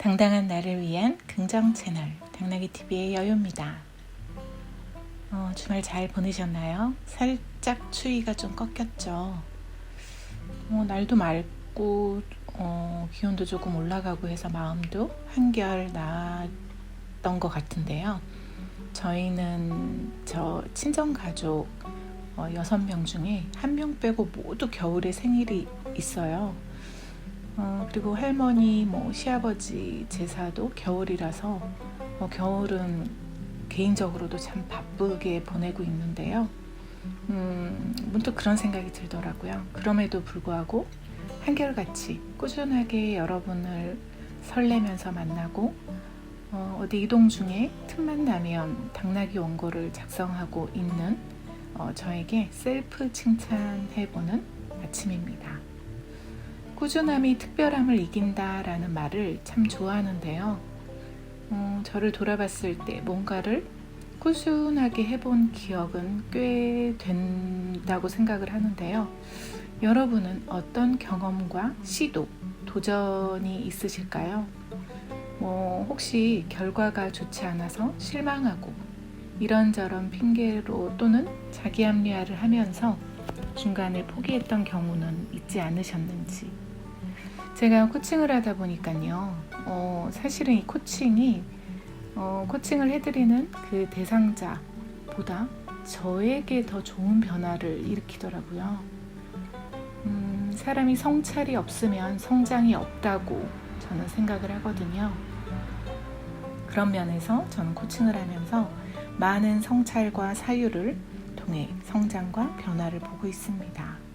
당당한 나를 위한 긍정 채널 당나귀 TV의 여유입니다. 어, 주말 잘 보내셨나요? 살짝 추위가 좀 꺾였죠. 어, 날도 맑고 어, 기온도 조금 올라가고 해서 마음도 한결 나았던 것 같은데요. 저희는 저 친정 가족 어, 6명 중에 한 명 빼고 모두 겨울에 생일이 있어요. 어, 그리고 할머니, 뭐 시아버지 제사도 겨울이라서 어, 겨울은 개인적으로도 참 바쁘게 보내고 있는데요. 음, 문득 그런 생각이 들더라고요. 그럼에도 불구하고 한결같이 꾸준하게 여러분을 설레면서 만나고 어, 디 이동 중에 틈만 나면 당나귀 원고를 작성하고 있는 어, 저에게 셀프 칭찬해보는 아침입니다. 꾸준함이 특별함을 이긴다 라는 말을 참 좋아하는데요. 음, 저를 돌아봤을 때 뭔가를 꾸준하게 해본 기억은 꽤 된다고 생각을 하는데요. 여러분은 어떤 경험과 시도, 도전이 있으실까요? 뭐, 혹시 결과가 좋지 않아서 실망하고 이런저런 핑계로 또는 자기 합리화를 하면서 중간에 포기했던 경우는 있지 않으셨는지. 제가 코칭을 하다 보니까요, 어, 사실은 이 코칭이 어, 코칭을 해드리는 그 대상자보다 저에게 더 좋은 변화를 일으키더라고요. 음, 사람이 성찰이 없으면 성장이 없다고 저는 생각을 하거든요. 그런 면에서 저는 코칭을 하면서 많은 성찰과 사유를 통해 성장과 변화를 보고 있습니다.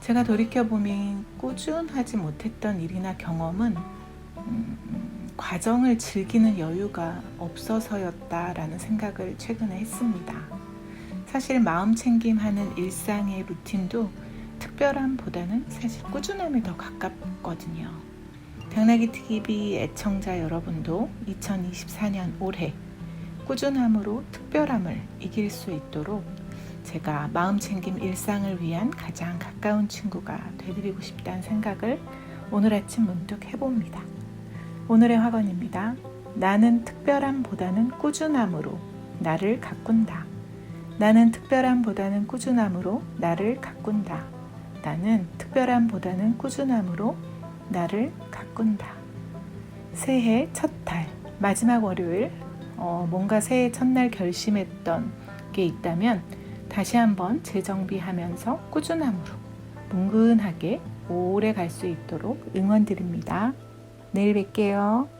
제가 돌이켜보면 꾸준하지 못했던 일이나 경험은 음, 과정을 즐기는 여유가 없어서였다라는 생각을 최근에 했습니다. 사실 마음 챙김하는 일상의 루틴도 특별함보다는 사실 꾸준함에 더 가깝거든요. 당나귀 TV 애청자 여러분도 2024년 올해 꾸준함으로 특별함을 이길 수 있도록 제가 마음 챙김 일상을 위한 가장 가까운 친구가 되드리고 싶다는 생각을 오늘 아침 문득 해봅니다. 오늘의 화건입니다. 나는 특별함보다는 꾸준함으로 나를 가꾼다. 나는 특별함보다는 꾸준함으로 나를 가꾼다. 나는 특별함보다는 꾸준함으로 나를 가꾼다. 새해 첫 달, 마지막 월요일, 어, 뭔가 새해 첫날 결심했던 게 있다면 다시 한번 재정비하면서 꾸준함으로 뭉근하게 오래 갈 수 있도록 응원드립니다. 내일 뵐게요.